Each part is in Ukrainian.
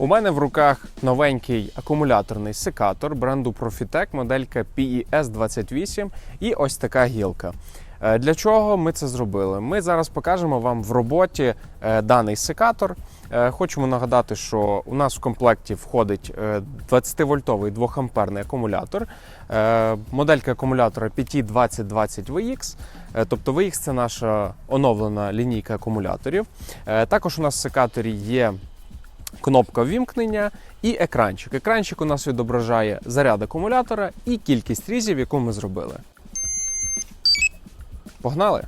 У мене в руках новенький акумуляторний секатор бренду Profitec, моделька PES28 і ось така гілка. Е, Для чого ми це зробили? Ми зараз покажемо вам в роботі е, даний секатор. Е, Хочемо нагадати, що у нас в комплекті входить е, 20-вольтовий 2-амперний акумулятор. Моделька акумулятора PT2020VX. Е, Тобто VX це наша оновлена лінійка акумуляторів. Також у нас в секаторі є кнопка вімкнення і екранчик. Екранчик у нас відображає заряд акумулятора і кількість різів, яку ми зробили. Погнали!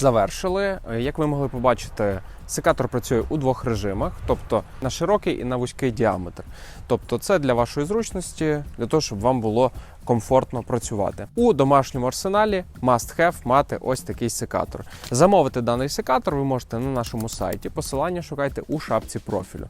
Завершили. Е, Як ви могли побачити, секатор працює у двох режимах, тобто на широкий і на вузький діаметр. Тобто, це для вашої зручності, для того, щоб вам було комфортно працювати. У домашньому арсеналі must have мати ось такий секатор. Замовити даний секатор ви можете на нашому сайті. Посилання шукайте у шапці профілю.